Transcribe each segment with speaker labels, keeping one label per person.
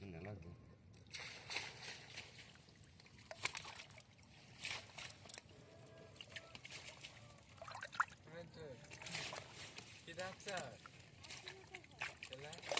Speaker 1: うん நல்லா இருக்கும் கிதாப் சார் எல்லாம்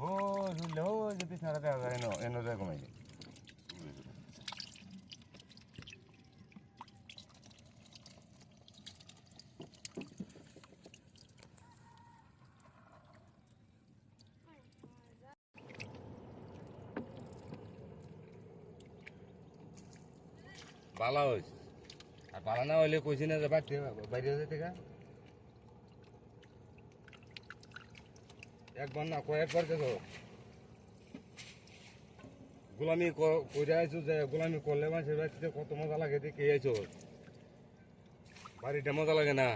Speaker 2: ও ঝুললে ও যদি সারা দেখা যায় এনো এনো এরকম আছে বালা হয়েছে আর বালা না হইলে কইছি না যে বাইরে বাইরে যেতে গা একবার না কয়েকবার দেখো। গোলামি ক- কইরা আইছো যে গোলামি করলে মানুষের কত মজা লাগে দেখে আইছো। বাড়িটা মজা লাগে না।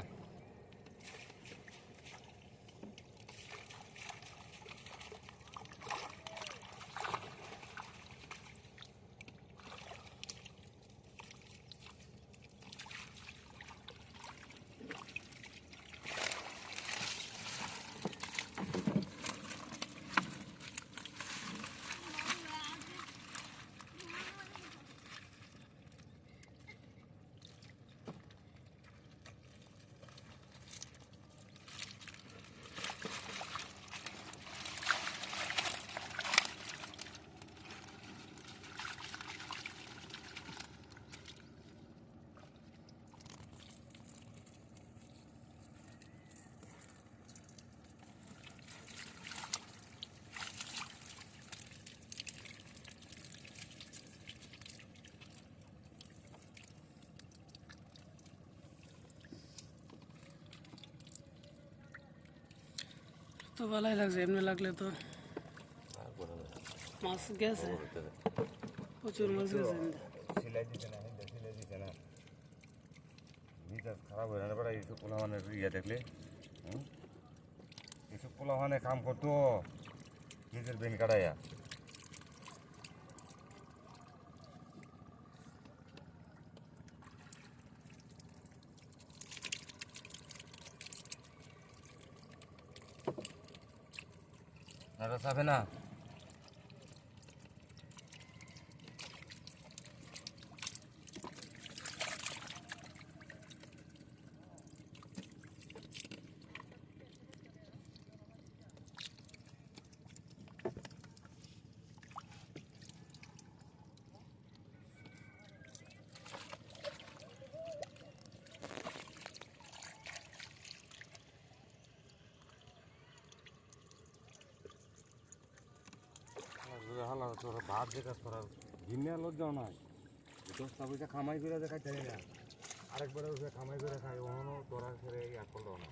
Speaker 3: তো ভালোই লাগছে, এমনি লাগলে তো মাছ গেছে। প্রচুর মাছ গেছে
Speaker 2: খারাপ হয়ে না এইসব পোলাহানের ইয়ে দেখলে? এইসব পোলাহানে কাম করতো, নিজের বেন কাটাইয়া। না সাফে না? তোর ভাত যে কাজ করার। লজ্জাও নাই। দশটা পয়সা খামাই করে দেখাই চাই না আরেকবার খামাই করে খাই ওখানেও তোরা ছেড়ে ইয়া করল না